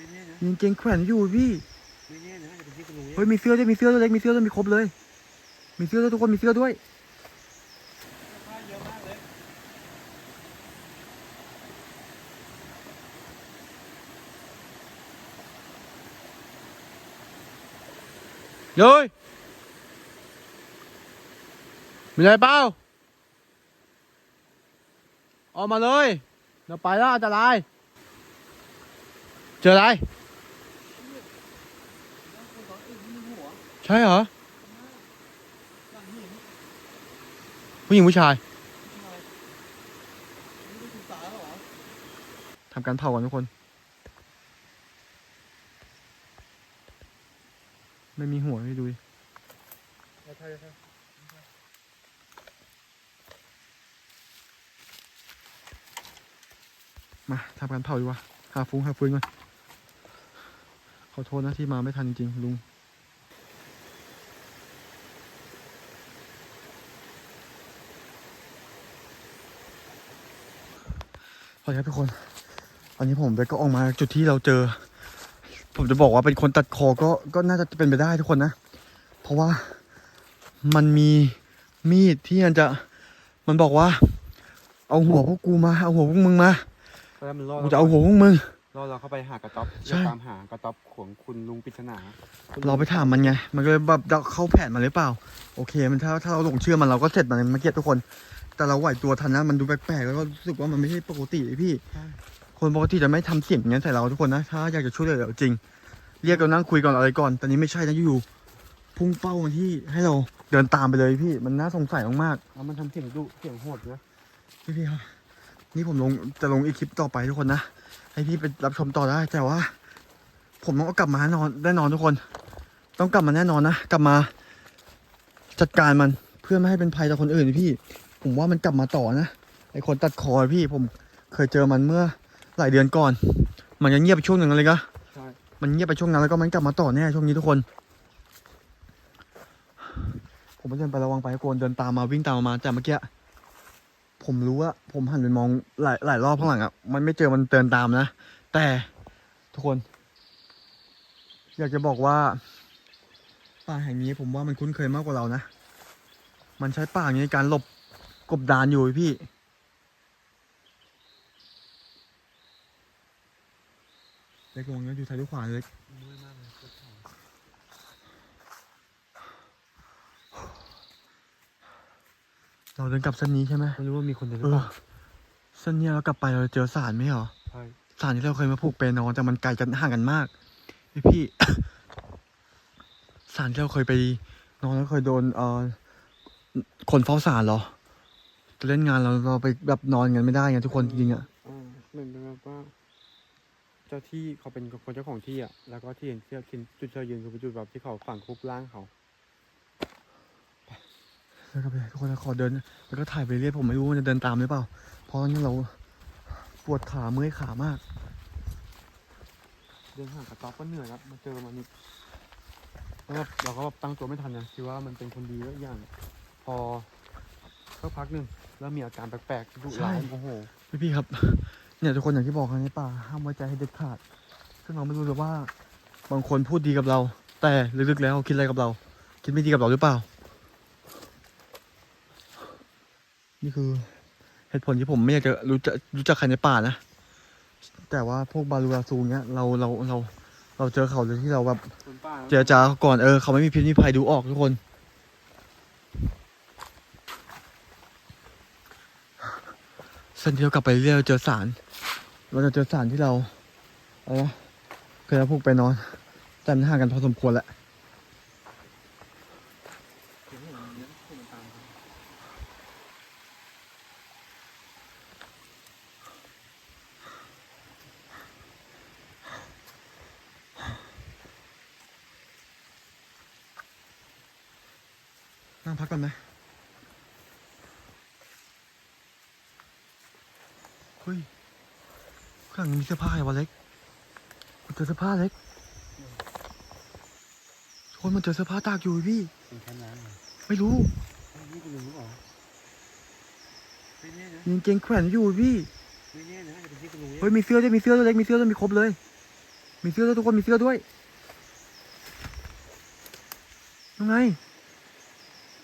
ไม่แน่นะมีกางเกงแขวนอยู่พี่ไม่แน่นะอาจจะเป็นที่คุณลุงเฮ้ยมีเสื้อด้วยมีเสื้อตัวเล็กมีเสื้อด้วยมีครบเลย มีเสื้อด้วยทุกคนมีเสื้อด้วยผ้าเยอะมากเลยเย้ยมีอะไรเปล่าออกมาเลย เดี๋ยวไปแล้วอันตราย เจออะไร ใช่เหรอ ผู้หญิงผู้ชาย ทำการเผากันทุกคน ไม่มีหัวให้ดูดิมาทำการเผาดีกว่าหาฟุ้งหาฟืนก่อน อโทษนะที่มาไม่ทันจริงๆ ลุงสวัสดีครับทุกคนตอนนี้ผมไปก็ออกมาจุดที่เราเจอ ผมจะบอกว่าเป็นคนตัดคอก็ก็น่าจะเป็นไปได้ทุกคนนะ เพราะว่ามันมีมีดที่มันจะมันบอกว่า เอาหัวพวกกูมา เอาหัวพวกมึงมาเพราะว่ามันล่อกูจะเอาหัวพวกมึง ล่อเราเข้าไปหากระต๊อบใช่เพื่อตามหากระต๊อบของคุณลุงปริศนาคุณลุงเราไปถามมันไง มันก็เลยแบบเดาเข้าแผนมาหรือเปล่า โอเค มันถ้าถ้าเราหลงเชื่อมันเราก็เสร็จมันเมื่อกี้ทุกคน แต่เราไหวตัวทันนะมันดูแปลกๆแล้วก็รู้สึกว่ามันไม่ใช่ปกติเลยพี่ใช่คนปกติจะไม่ทำเสียงอย่างนั้นใส่เราทุกคนนะ ถ้าอยากจะช่วยเหลือเราจริง เรียกเรานั่งคุยก่อนอะไรก่อนแต่นี้ไม่ใช่นะอยู่ๆพุ่งเป้ามาที่ให้เราเดินตามไปเลยพี่ มันน่าสงสัยมากแล้วมันทำเสียงดุเสียงโหดด้วยๆพี่พี่ครับนี่ผมลงจะลงอีกคลิปต่อไปทุกคนนะ ให้พี่ไปรับชมต่อได้ แต่ว่า ผมต้องกลับมาแน่นอนแน่นอนทุกคน ต้องกลับมาแน่นอนนะกลับมา จัดการมันเพื่อไม่ให้เป็นภัยต่อคนอื่นพี่ ผมว่ามันกลับมาต่อนะไอคนตัดคอพี่ผมเคยเจอมันเมื่อหลายเดือนก่อน มันยังเงียบไปช่วงหนึ่งเลยก็ใช่มันเงียบไปช่วงนั้นแล้วก็มันกลับมาต่อแน่ช่วงนี้ทุกคน ผมเดินไประวังไปโกนเดินตามมาวิ่งตามมาแต่เมื่อกี้ ผมรู้ว่าผมหันไปมองหลายหลายรอบข้างหลังอะ มันไม่เจอมันเดินตามนะ แต่ทุกคน อยากจะบอกว่า ป่าแห่งนี้ผมว่ามันคุ้นเคยมากกว่าเรานะ มันใช้ป่านี้ในการหลบกบดานอยู่พี่ เล็กลงนะอยู่ซ้ายหรือขวาเล็ก มืดมากเลยปวดขา เราเดินกลับเส้นนี้ใช่ไหมไม่รู้ว่ามีคนเดินหเอรือเปอล่าเส้นเนี้ยเรากลับไปเราเจอสารไหมเหรอใช่สารที่เราเคยมาผูกเปนอนแต่มันไกลกันห่างกันมากพี่พี่สารที่เราเคยไปนอนแล้วเคยโดนเอ่อคนเฝ้าสารเหรอจะเล่นงานเราเราไปแบบนอนกันไม่ได้ไงทุกคนจริงๆอะอ่าเหมือนแบบว่าเจ้าที่เขาเป็นคนเจ้าของที่อะแล้วก็ที่เห็นเชือกกินจุดเชือกยืนคือเป็นจุดแบบที่เขาฝังคุบร่างเขา แล้วก็ไปทุกคนขอเดิน แล้วก็ถ่ายไปเรื่อยผมไม่รู้ว่ามันจะเดินตามหรือเปล่า เพราะนี่เราปวดขาเมื่อยขามาก เดินห่างกระต๊อบก็เหนื่อยแล้วมาเจอมันนี่แล้วแบบเราก็แบบตั้งตัวไม่ทันนะคิดว่ามันเป็นคนดีแล้วอีกอย่าง พอสักพักหนึ่งแล้วมีอาการแปลกๆดุร้ายใช่โมโหพี่พี่ครับ เนี่ยทุกคนอย่างที่บอกกันในป่าห้ามไว้ใจให้เด็ดขาดซึ่งเราไม่รู้เลยว่า บางคนพูดดีกับเรา แต่ลึกๆแล้วคิดอะไรกับเรา คิดไม่ดีกับเราหรือเปล่า นี่คือเหตุผลที่ผมไม่อยากจะรู้จักรู้จักใครในป่านะ แต่ว่าพวกบาลูราซูเนี้ยเราเราเราเราเจอเขาเลยที่เราแบบเจรจาเขาก่อนเออเขาไม่มีพิษมีภัยดูออกทุกคน เส้นที่เรากลับไปเรื่อยเราเจอสาร เราจะเจอสารที่เราอะไรนะเคยเอาพวกไปนอน แต่มันห่างกันพอสมควรแหละนั่งพั ก่อนไหมเฮ้ยข้างหลังมีเสื้อผ้าเหรวะเล็กมันเจอเสื้อผ้าเล็กทุกคนมันเจอเสื้อผ้าตากอยู่พี่ เป็นแค่นั้นเหรอไม่รู้เฮ้ยนี่คุณลุงเหรอไม่แน่นะมีกางเกงแขวนอยู่พี่ ไม่แน่นะอาจจะเป็นที่คุณลุงเฮ้ยมีเสื้อด้วยมีเสื้อด้วยเล็กมีเสื้อด้วยมีครบเลย มีเสื้อด้วยทุกคนมีเสื้อด้วยยังไง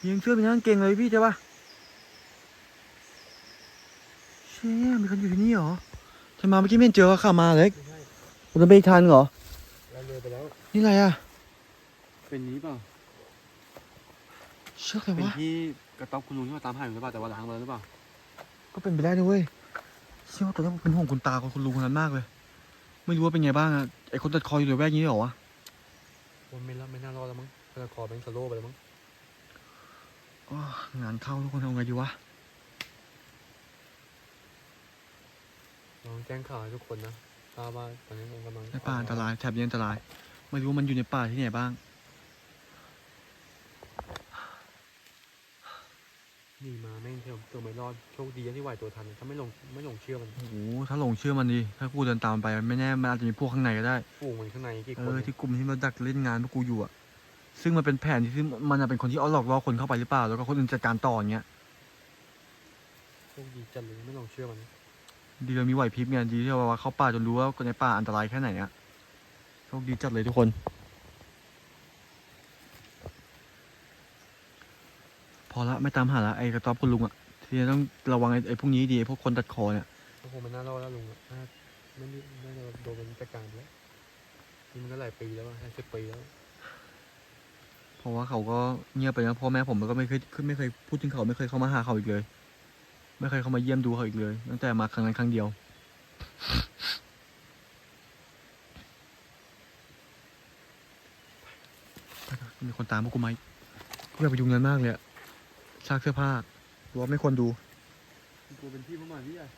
ยังเสื้อเป็นกางเกงเลยพี่ใช่ปะเชี่ยมีคนอยู่ที่นี่เหรอใช่มาเมื่อกี้ไม่เห็นเจอข้ามาเล็กไม่ใช่เราจะไปอีกทางเหรอเราเลยไปแล้วนี่อะไรอะ เป็นนี้เปล่าเชือกอะไรเป็นวะที่กระต๊อบคุณลุงที่มาตามหาอยู่หรือเปล่าแต่ว่าล้างไปแล้วหรือเปล่า ก็เป็นไปได้ด้วยเชื่อว่าตอนนี้ผมเป็นห่วงคุณตากับคุณลุงคนนั้นมากเลย ไม่รู้ว่าเป็นไงบ้างอะไอคนตัดคออยู่ในแวกนี้เหรอวะวันไม่ละไม่น่ารอดแล้วมั้งกระคอแบงค์สโลว์ไปแล้วมั้งอ้าว งานเข้าทุกคนทำไงดีวะลองแจ้งข่าวให้ทุกคนนะทราบว่าตอนนี้มันกำลังในป่าอันตรายแถบนี้อันตราย ไม่รู้ว่ามันอยู่ในป่าที่ไหนบ้าง หนีมาแม่งเที่ยวตัวไม่รอดโชคดีที่ไหวตัวทันถ้าไม่ลงไม่ลงเชื่อมันโอ้โหถ้าหลงเชื่อมันดี ถ้ากูเดินตามไปไม่แน่มันอาจจะมีพวกข้างในก็ได้ฝูงมันข้างในกี่เอคนอที่กลุ่มที่มาดักเล่นงานพวกกูอยู่อะ ซึ่งมันเป็นแผนที่มันจะเป็นคนที่เอาหลอกล่อคนเข้าไปหรือเปล่า แล้วก็คนอื่นจัดการต่ออย่างเงี้ยโชคดีจัดเลยไม่ลงเชื่อมันดีเรามีไหวพริบไงดีที่เราว่าเข้าป่าจนรู้ว่าในป่าอันตรายแค่ไหนอะโชคดีจัดเลยทุกคน พอละไม่ตามหาละไอ้กระต๊อบคุณลุงอะทีนี้ต้องระวังไอ้ไอ้พวกนี้ดีไอ้พวกคนตัดคอเนี่ยก็คงไม่น่ารอดแล้วลุงอะน่าไม่ได้ไม่ได้โดนมันจัดการไปแล้วนี่มันก็หลายปีแล้วอะห้าสิบปีแล้วเพ ราะว่าเขาก็เงียบไปนะพ่อแม่ผมก็ไม่เคยไม่เคยพูดถึงเขาไม่เคยเข้ามาหาเขาอีกเลย ไม่เคยเข้ามาเยี่ยมดูเขาอีกเลย ตั้งแต่มาครั้งนั้นครั้งเดียวมีคนตามพวกกูไหมกูอยากไปดูเงินมากเลยซากเสื้อผ้ารอว่าไม่ควรดูกูเป็นที่ประมาณนี้อะ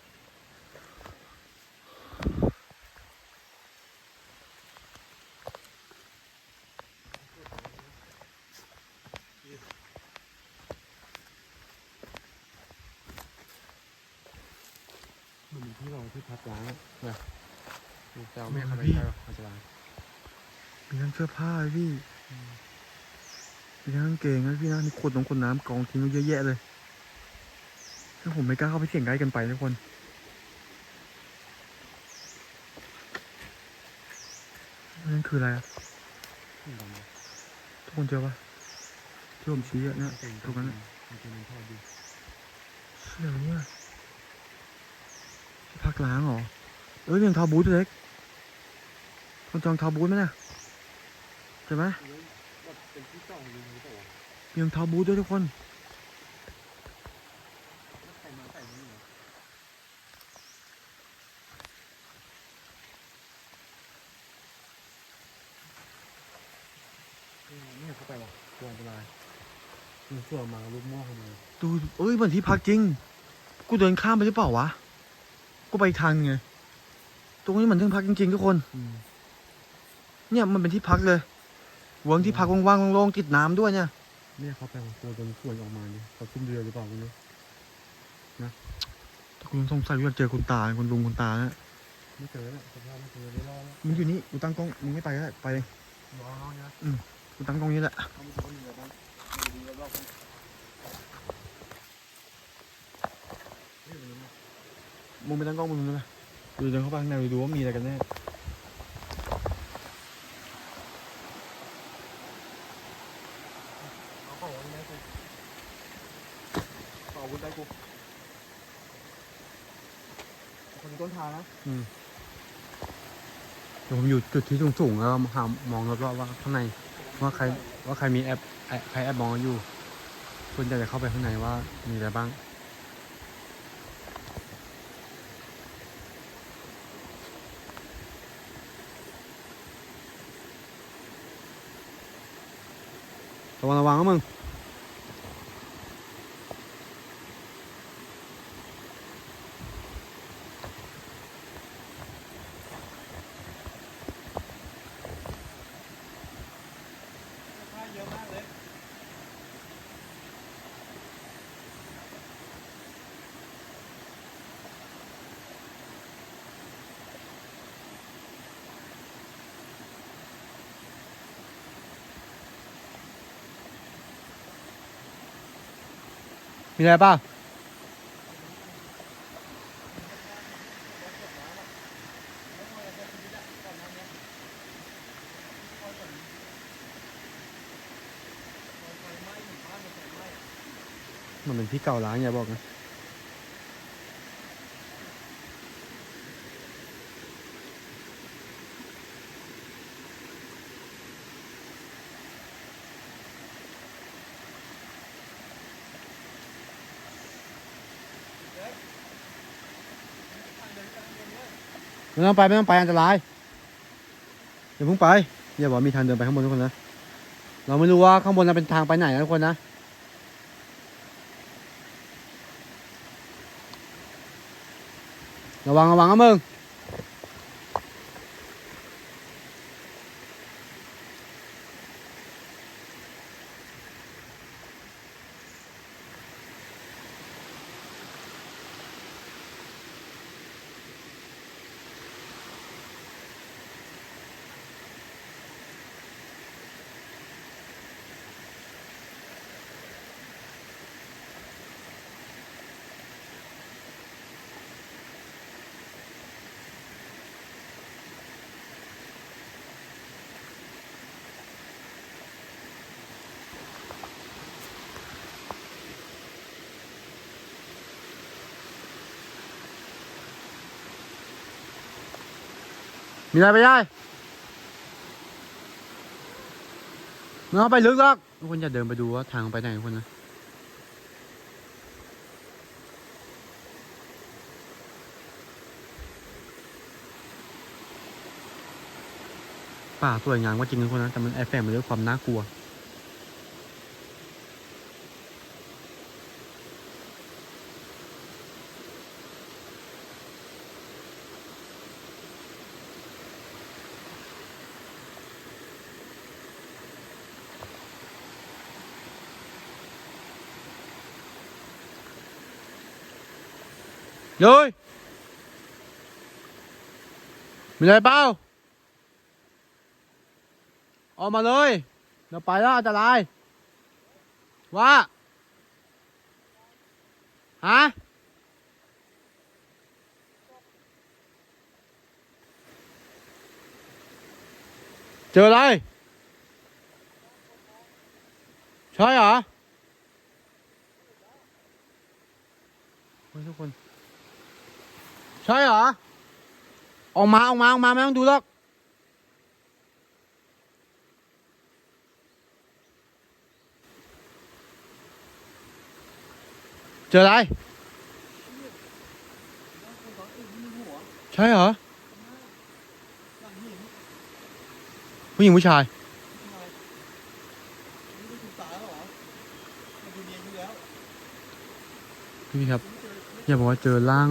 มันเป็นที่เราที่พักร้างอะแบบแต่ไม่เข้าไปใกล้หรอกอันตราย มี ทั้งเสื้อผ้าเลยพี่มีทั้งกางเกงนะพี่นะมีขวดน้ำขวดน้ำกองทิ้งไว้เยอะแยะเลยซึ่งผมไม่กล้าเข้าไปเสี่ยงใกล้กันไปทุกคนนั่นคืออะไรอะทุกคนเจอปะที่ผมชี้อะเนี่ยตรงนั้นอะมันเชี่ยเนี่ยพักล้างเหรอเอ้ยมีรองเท้าบูทด้วยเล็กคนจองเท้าบูทไหมเนี่ย ใช่ไหมแบบเป็นที่จองลิงหรือเปล่าวะมีรองเท้าบูทด้วยทุกคนแล้วใครมาใส่นี่เหรอเออไม่อยากเข้าไปว่ะกลัวอันตรายมันเสือมาลูกหม้อขโมยดูเอ้ยเหมือนที่พักจริง กูเดินข้ามไปหรือเปล่าวะ กูไปอีกทางไง ตรงนี้เหมือนที่พักจริงๆทุกคนอืมเนี่ยมันเป็นที่พักเลย เวิร์กที่พักว่างๆโล่งๆติดน้ำด้วยเนี่ยไม่อยากเข้าไปว่ะกลัวโดนขวนออกมาเนี่ยเขาขึ้นเรือหรือเปล่าไม่รู้แต่คุณสงสัยว่าเจอคุณตาคุณลุงคุณตาเนี่ยไม่เจอแล้วสภาพไม่เจอไม่รอดแล้วมึงอยู่นี่กูตั้งกล้องมึงไม่ไปก็ได้ไปเลยรอเนี่ยกูตั้งกล้องนี้แหละเขาไม่ต้องมีอะไรบ้างดูรอบๆนี่มันนะมึงไปตั้งกล้องมึงนะดูเดินเข้าไปข้างในดูว่ามีอะไรกันแน่ เอาของวันนี้ได้กูเอาอาวุธได้กูคนต้นทางนะ เดี๋ยว ผมอยู่จุดที่สูงๆแล้วหามองรอบๆว่าข้างในว่าใครว่าใครมีแอปใครแอปมองอยู่คุณอยากจะเข้าไปข้างในว่ามีอะไรบ้างระวังระวังนะมึง มีอะไรบ้างมันเป็นพี่เก่าร้านอย่าบอกนะ ไม่ต้องไปไม่ต้องไปอันตรายอย่าเพิ่งไปอย่าบอกมีทางเดินไปข้างบนทุกคนนะเราไม่รู้ว่าข้างบนนั้นเป็นทางไปไหนนะทุกคนนะระวังระวังนะมึง มีอะไรไปได้เม่ต้อาไปลึกหรอกทุกคนอย่าเดินไปดูว่าทางไปไหนทุกคนนะป่าสวยงามก็จริงทุกคนนะแต่มันแอบแฝงไปด้วยความน่ากลัว เลยมีอะไรเปล่าออกมาเลยเดี๋ยวไปแล้วอันตรายว่าฮะเจออะไร ใช่เหรอเฮ้ยทุกคน ใช่เหรอ ออกมาออกมาออกมาไม่ต้องดูหรอก เจออะไร ใช่เหรอ ผู้หญิงผู้ชาย พี่ครับ อย่าบอกว่าเจอร่าง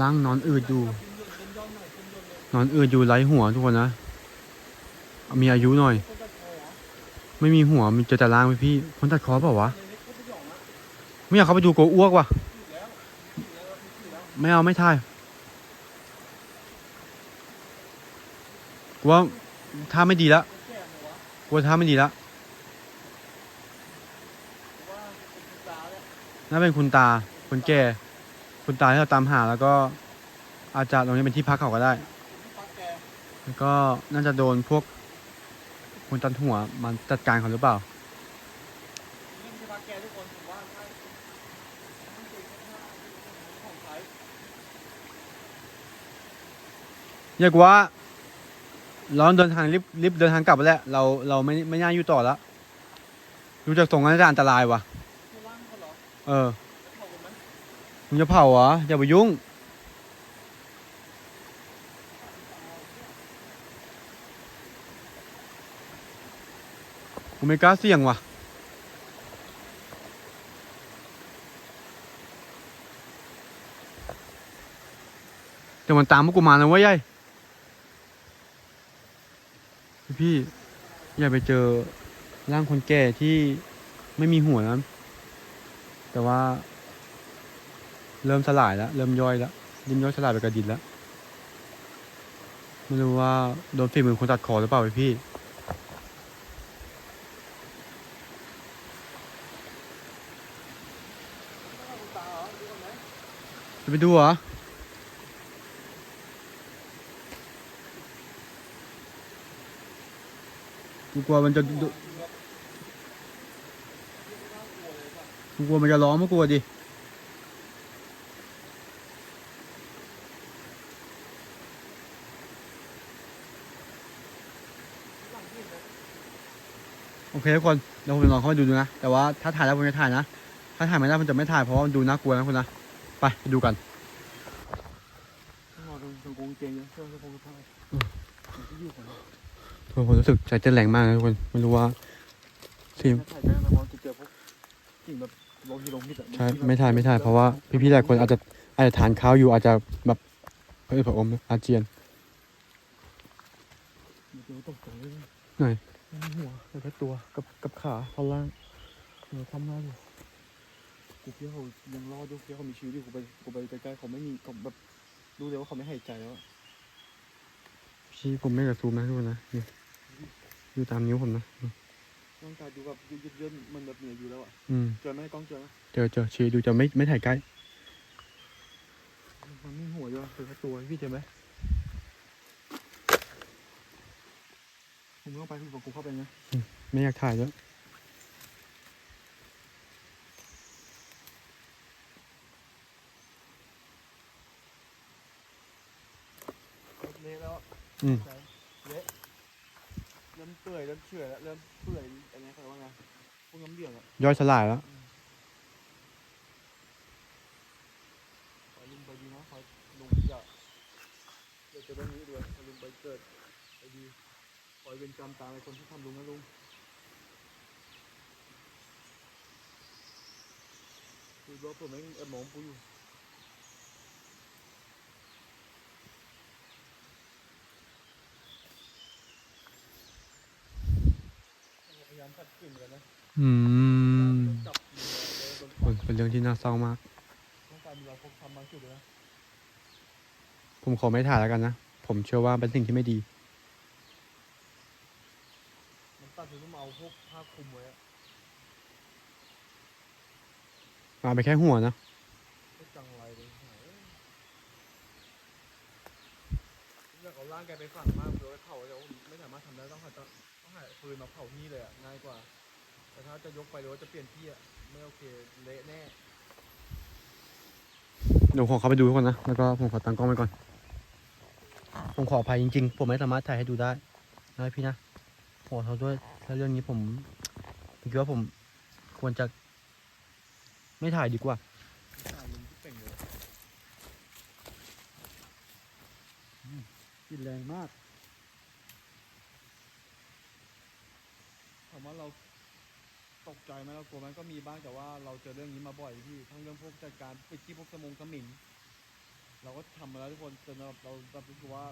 ร่างนอนอืดอยู่นอนอืดอยู่ไร้หัวทุกคนนะ มีอายุหน่อย ไม่มีหัวมีเจอแต่ร่างไหมพี่ คนตัดคอเปล่าวะ ไม่อยากเข้าไปดูโกอ้วกว่ะ ไม่เอาไม่ถ่ายกูว่าท่าไม่ดีละกูว่าท่าไม่ดีละน่าเป็นคุณตาคนแก่ คุณตาที่เราตามหาแล้วก็อาจจะตรงนี้เป็นที่พักเขาก็ได้ แล้วก็น่าจะโดนพวกคนตันหัวมันจัดการเขาหรือเปล่า อยากว่าเราต้องเดินทางรีบรีบเดินทางกลับไปแล้ว เราเราไม่ไม่น่าอยู่ต่อแล้วดูจากตรงนั้นจะอันตรายว่ะเออ มึงจะเผาเหรออย่าไปยุ่ง กูไม่กล้าเสี่ยงว่ะแต่มันตามพวกกูมานะเว้ยยัยพี่ อย่าไปเจอร่างคนแก่ที่ไม่มีหัวนะแต่ว่า เริ่มสลายแล้วเริ่มย่อยแล้วริ่มย่อยสลายไปกระดินแล้วไม่รู้ว่าโดนฝีมือคนตัดคอหรือเปล่าพี่จะไปดูเหรอกูกลัวมันจะดุกูกลัวมันจะร้องม่กลัวดิ โอเคทุกคนเดี๋ยวผมจะลองเข้ามาดูดูนะ แต่ว่าถ้าถ่ายแล้วผมจะถ่ายนะ ถ้าถ่ายไม่ได้ผมจะไม่ถ่ายเพราะว่ามันดูน่ากลัวนะคุณนะ ไปไปดูกันทุกคนรู้สึกใจเต้นแรงมากนะทุกคนไม่รู้ว่าทีมใช่ไม่ถ่ายไม่ถ่ายเพราะว่าพี่ๆหลายคนอาจจะอาจจะทานข้าวอยู่อาจจะแบบเฮ้ยผอมอาเจียน เดี๋ยวตกใจเลย ไหนหัวแต่แค่ตัวกับกับขาท่อนล่างเดี๋ยวทำหน้าอยู่กูเพี้ยเขายังรอดอยู่เพี้ยเขามีชีวิตอยู่กูไปกูไปใกล้ๆเขาไม่มีเขาแบบรู้เลยว่าเขาไม่หายใจแล้วอะพี่ผมไม่กระซูมนะทุกคนนะนี่อยู่ตามนิ้วผมนะร่างกายดูแบบยืดเยื้อนมันแบบเหนื่อยอยู่แล้วอะอืมเจอไหมกล้องเจอไหมเจอเจอชีดูจะไม่ไม่ถ่ายใกล้มันไม่หัวด้วยคือแค่ตัวพี่เจอไหม ผมต้องไปพี่บอกกูเข้าไปนะไม่อยากถ่ายแล้วยเละแล้วอะอืมเละเริ่มเปื่อยเริ่มเฉื่อยแล้วเริ่มเปื่อยอันนี้เขาเรียกว่าไงพวกน้ำเดือดอะย่อยสลายแล้ว ขอลุงไปดีนะขอลุงจะเดี๋ยวจะเรื่องนี้ด้วยขอลุงไปเกิดไปดี ขอให้เป็นกรรมตามในคนที่ทำลุงนะลุงคือว่าผมเองเอ็มมองปูอยู่พยายามขัดขืนกันนะอืมจับมือโดนคนเป็นเรื่องที่น่าเศร้ามาก ต้องการมีเราพกทำบางจุดเลยนะผมขอไม่ถ่ายแล้วกันนะ ผมเชื่อว่าเป็นสิ่งที่ไม่ดี มัน ตัดถึงต้องเอาพวกผ้าคลุมไว้อะมาไปแค่หัวนะก็จังไรเลยหายอยากเอาร่างแกไปฝังมากเลยเผาแต่ว่าไม่สามารถทำได้ต้องหาต้องต้องหาปืนมาเผาที่เลยอะง่ายกว่า แต่ถ้าจะยกไปหรือว่าจะเปลี่ยนที่อะไม่โอเคเละแน่ เดี๋ยวผมขอเข้าไปดูทุกคนนะ แล้วก็ผมขอตั้งกล้องไว้ก่อน ผมขออภัยจริงๆ ผมไม่สามารถถ่ายให้ดูได้นะพี่นะ ขอโทษด้วยถ้าเรื่องนี้ผมผมคิดว่าผมควรจะ ไม่ถ่ายดีกว่า ตายลุงที่เป่งเลยกินแรงมากถามว่าเราตกใจไหมเรากลัวไหมก็มีบ้างแต่ว่าเราเจอเรื่องนี้มาบ่อยพี่ทั้งเรื่องพวกจัดการปิดที่พวกสมงสมิงเราก็ทำมาแล้วทุกคนจนเราเราเรารู้สึกว่า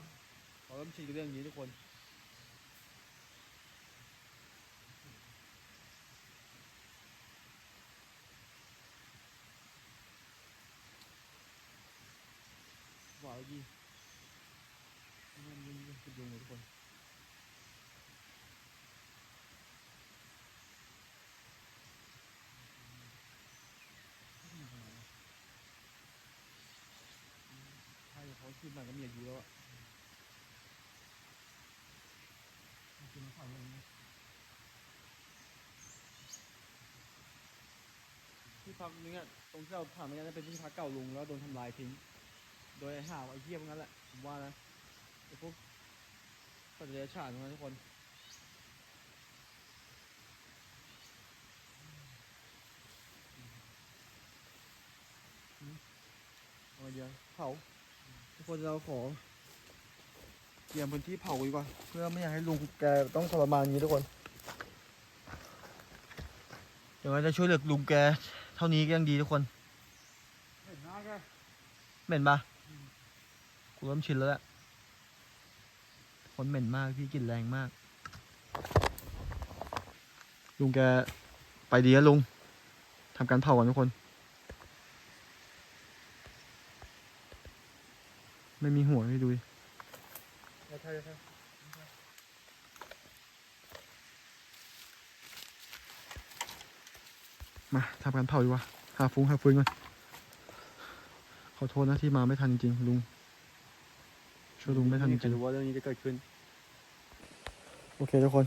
เราเริ่มชินกับเรื่องนี้ทุกคน หวานดีมันมันมันเป็นยุงเลยทุกคนใช่เขาขึ้นก็มีอายุแล้วอะกินข้าวเลยนะที่พักนี้อะตรงที่เราผ่านมาเนี่ยเป็นที่พักเก่าลุงแล้วโดนทำลายทิ้ง โดยไอ้ห่าวไอ้เหี้ยพวกนั้นแหละผมว่านะไอ้พวกสัตว์เลี้ยงฉานพวกนั้นทุกคนอืมเอาไงเดียวเผา คนเราขอเตรียมพื้นที่เผาดีกว่า เพื่อไม่อยากให้ลุงแกต้องทรมานอย่างนี้ทุกคน เดี๋ยวเราจะช่วยเหลือลุงแก เท่านี้ก็ยังดีทุกคนเห็นหน้าแกเหม็นปะกูเริ่มชินแล้วแหละคนเหม็นมากพี่กลิ่นแรงมาก ลุงแกไปดีแล้วลุงทำการเผาก่อนทุกคน ไม่มีหัวให้ดูดิใช่ใช่มาทำการเผาดีกว่าหาฟุ้งหาฟืนก่อนขอโทษนะที่มาไม่ทันจริงๆลุงช่วยลุงไม่ทันจริงรู้ว่าเรื่องนี้จะเกิดขึ้นๆโอเคทุกคน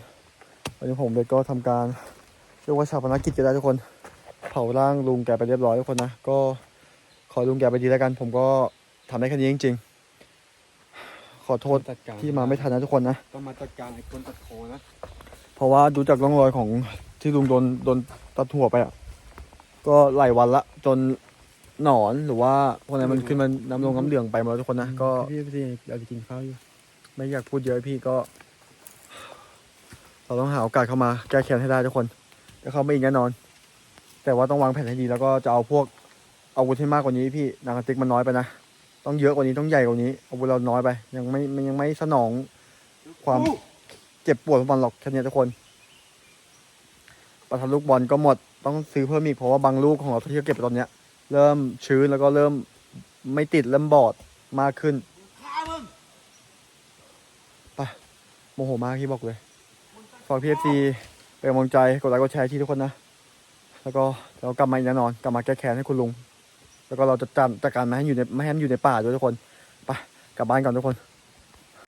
วันนี้ผมเบก็ทำการเรียกว่าชาปนกิจกันได้ทุกคน เผาร่างลุงแกไปเรียบร้อยทุกคนนะก็ขอลุงแกไปดีแล้วกัน ผมก็ทำได้แค่นี้จริงๆข อโทษจัดการที่มาไม่ทันนะทุกคนนะต้องมาจัดการไอ้คนตัดคอนะเพราะว่าดูจากร่องรอยของที่ลุงโดนโดนตัดหัวไปอะก็หลายวันละจนหนอนหรือว่าพวกนั้นมันขึ้นมาน้ำลงน้ำเหลืองไปหมดแล้วทุกคนนะก็พี่พี่เราจะกินข้าวอยู่ไม่อยากพูดเยอะพี่ก็ เราต้องหาโอกาสเข้ามาแก้แค้นให้ได้ทุกคนจะเข้ามาอีกแน่นอน แต่ว่าต้องวางแผนให้ดีแล้วก็จะเอาพวกอาวุธให้มากกว่านี้พี่นางกระติกมันน้อยไปนะ ต้องเยอะกว่านี้ต้องใหญ่กว่านี้อาวุธเราน้อยไป ยังไม่มันยังไม่สนองความเจ็บปวดของมันหรอกแค่นี้ทุกคน ประทัดลูกบอลก็หมดต้องซื้อเพิ่มอีกเพราะว่าบางลูกของเราที่เราเก็บไปตอนเนี้ย เริ่มชื้นแล้วก็เริ่มไม่ติดเริ่มบอดมากขึ้นโมโหมากที่บอกเลยฝากพีเอฟซีเป็นกำลังใจกดไลค์กดแชร์ที่ทุกคนนะ แล้วก็เรากลับมาอีกแน่นอน กลับมาแก้แค้นให้คุณลุง แล้วก็เราจะจัดจัดการมาให้อยู่ในไม่ให้มันอยู่ในป่าด้วยทุกคนไปกลับบ้านก่อนทุกคน